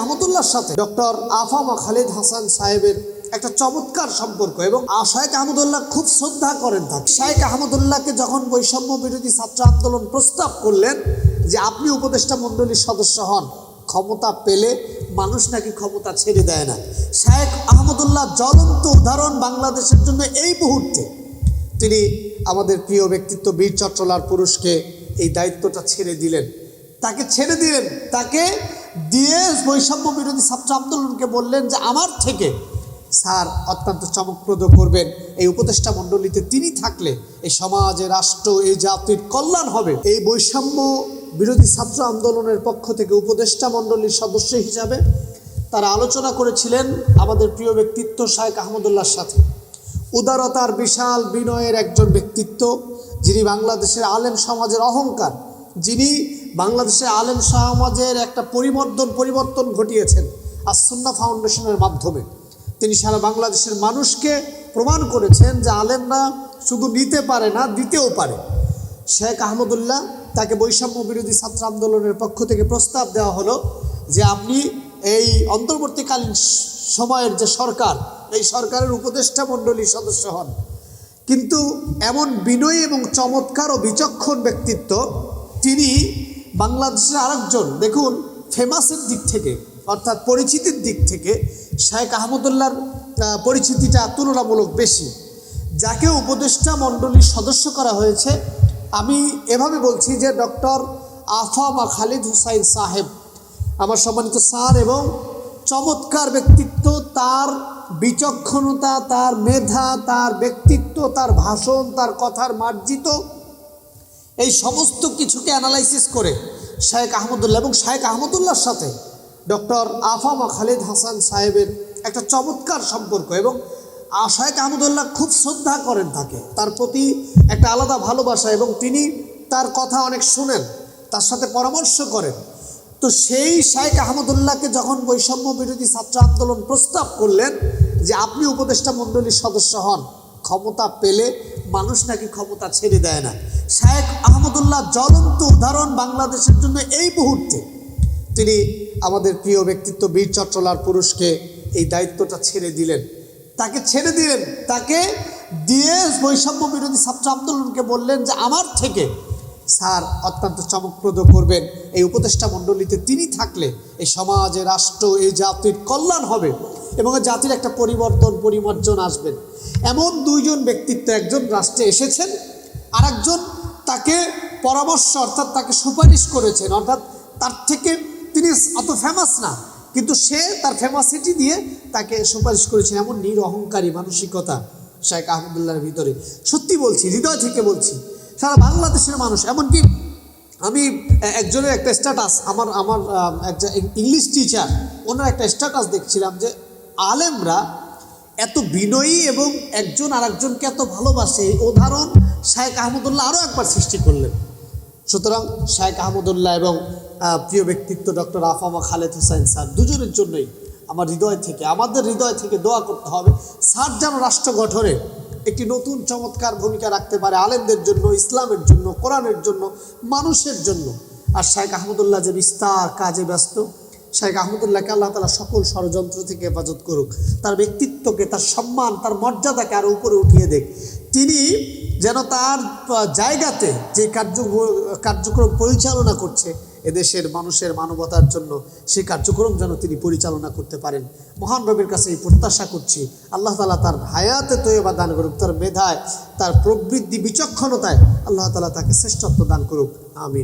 আহমদুল্লাহর সাথে ডক্টর আফামা খালিদ হাসান সাহেবের একটা চমৎকার সম্পর্ক এবং শাহেক আহমদুল্লাহ খুব শ্রদ্ধা করেন তাকে। শাহেক আহমদুল্লাহকে যখন বৈষম্য বিরোধী ছাত্র আন্দোলন প্রস্তাব করলেন যে আপনি উপদেষ্টা মণ্ডলীর সদস্য হন, ক্ষমতা পেলে মানুষ নাকি ক্ষমতা ছেড়ে দেয় না। শাহেক আহমদুল্লাহ জ্বলন্ত উদাহরণ বাংলাদেশের জন্য এই মুহূর্তে। তিনি আমাদের প্রিয় ব্যক্তিত্ব বীর চট্টলার পুরুষকে এই দায়িত্বটা ছেড়ে দিলেন। তাকে ছেড়ে দিলেন। তাকে দিয়ে বৈষম্য বিরোধী ছাত্র আন্দোলনকে বললেন যে আমার থেকে স্যার অত্যন্ত চমকপ্রদ করবেন। এই উপদেষ্টা মণ্ডলীতে তিনি থাকলে এই সমাজে, রাষ্ট্র, এই জাতির কল্যাণ হবে। এই বৈষম্য বিরোধী ছাত্র আন্দোলনের পক্ষ থেকে উপদেষ্টা মণ্ডলীর সদস্য হিসাবে তারা আলোচনা করেছিলেন আমাদের প্রিয় ব্যক্তিত্ব শায়েক আহমদুল্লাহর সাথে। উদারতার বিশাল বিনয়ের একজন ব্যক্তিত্ব যিনি বাংলাদেশের আলেম সমাজের অহংকার যিনি বাংলাদেশে আলেম সমাজের একটা পরিবর্তন পরিবর্তন ঘটিয়েছেন আসন্না ফাউন্ডেশনের মাধ্যমে। তিনি সারা বাংলাদেশের মানুষকে প্রমাণ করেছেন যে আলেমরা শুধু নিতে পারে না, দিতেও পারে। শেখ আহমদুল্লাহ তাকে বৈষম্য বিরোধী ছাত্র আন্দোলনের পক্ষ থেকে প্রস্তাব দেওয়া হলো যে আপনি এই অন্তর্বর্তীকালীন সময়ের যে সরকার, এই সরকারের উপদেষ্টা মণ্ডলীর সদস্য হন। কিন্তু এমন বিনয়ী এবং চমৎকার ও বিচক্ষণ ব্যক্তিত্ব তিনি বাংলাদেশের আরেকজন, দেখুন ফেমাসের দিক থেকে, অর্থাৎ পরিচিতির দিক থেকে শাহেক আহমদুল্লাহর পরিচিতিটা তুলনামূলক বেশি। যাকে উপদেষ্টা মণ্ডলীর সদস্য করা হয়েছে, আমি এভাবে বলছি যে ডক্টর আফামা খালিদ হুসাইন সাহেব, আমার সম্মানিত স্যার এবং চমৎকার ব্যক্তিত্ব, তার বিচক্ষণতা, তার মেধা, তার ব্যক্তিত্ব, তার ভাষণ, তার কথার মার্জিত এই সমস্ত কিছুকে অ্যানালাইসিস করে শায়েক আহমদুল্লাহ এবং শায়েক আহমদুল্লাহর সাথে ডক্টর আফামা খালিদ হাসান সাহেবের একটা চমৎকার সম্পর্ক এবং শায়েক আহমদুল্লাহ খুব শ্রদ্ধা করেন তাকে। তার প্রতি একটা আলাদা ভালোবাসা এবং তিনি তার কথা অনেক শুনেন, তার সাথে পরামর্শ করেন। তো সেই শায়েক আহমদুল্লাহকে যখন বৈষম্য বিরোধী ছাত্র আন্দোলন প্রস্তাব করলেন যে আপনি উপদেষ্টা মণ্ডলীর সদস্য হন, ক্ষমতা পেলে মানুষ নাকি ক্ষমতা ছেড়ে দেয় না। শায়েক আহমদুল্লাহ জ্বলন্ত উদাহরণ বাংলাদেশের জন্য এই মুহূর্তে। তিনি আমাদের প্রিয় ব্যক্তিত্ব বীর চট্টলার পুরুষকে এই দায়িত্বটা ছেড়ে দিলেন। তাকে ছেড়ে দিলেন। তাকে দিয়ে বৈষম্য বিরোধী ছাত্র আন্দোলনকে বললেন যে, আমার থেকে স্যার অত্যন্ত চমকপ্রদ করবেন। এই উপদেষ্টা মণ্ডলীতে তিনি থাকলে এই সমাজে রাষ্ট্র, এই জাতির কল্যাণ হবে। এবং জাতির একটা পরিবর্তন পরিমার্জন আসবেন এমন দুইজন ব্যক্তিত্ব একজন রাষ্ট্রে এসেছেন আরেকজন তাকে পরামর্শ অর্থাৎ তাকে সুপারিশ করেছেন। অর্থাৎ তার থেকে তিনি অত ফেমাস না কিন্তু সে তার ফেমাসিটি দিয়ে তাকে সুপারিশ করেছেন এমন নির অহংকারী মানসিকতা শেখ আহমদুল্লাহর ভিতরে। সত্যি বলছি হৃদয় থেকে বলছি সারা বাংলাদেশের মানুষ এমনকি আমি একজনের একটা স্ট্যাটাস আমার আমার আম, একজন ইংলিশ টিচার ওনার একটা স্ট্যাটাস দেখছিলাম যে আলেমরা এত বিনয়ী এবং একজন আরেকজনকে এত ভালোবাসে, এই উদাহরণ শায়েক আহমদুল্লাহ আরও একবার সৃষ্টি করলেন। সুতরাং শায়েক আহমদুল্লাহ এবং প্রিয় ব্যক্তিত্ব ডক্টর আফামা খালেদ হুসাইন স্যার দুজনের জন্যই আমার হৃদয় থেকে, আমাদের হৃদয় থেকে দোয়া করতে হবে। স্যার যেন রাষ্ট্র গঠনে একটি নতুন চমৎকার ভূমিকা রাখতে পারে আলেমদের জন্য, ইসলামের জন্য, কোরআনের জন্য, মানুষের জন্য। আর শায়েক আহমদুল্লাহ যে বিস্তার কাজে ব্যস্ত শাহেখ আহমদুল্লাহকে আল্লাহ তালা সকল ষড়যন্ত্র থেকে হেফাজত করুক। তার ব্যক্তিত্বকে, তার সম্মান, তার মর্যাদাকে আরও উপরে উঠিয়ে দেখ। তিনি যেন তার জায়গাতে যে কার্য, কার্যক্রম পরিচালনা করছে, এদেশের মানুষের মানবতার জন্য সেই কার্যক্রম যেন তিনি পরিচালনা করতে পারেন। মহান রবের কাছে এই প্রত্যাশা করছি। আল্লাহ তালা তার হায়াতে তৈবা দান করুক, তার মেধায়, তার প্রবৃদ্ধি বিচক্ষণতায় আল্লাহ তালা তাকে শ্রেষ্ঠত্ব দান করুক। আমিন।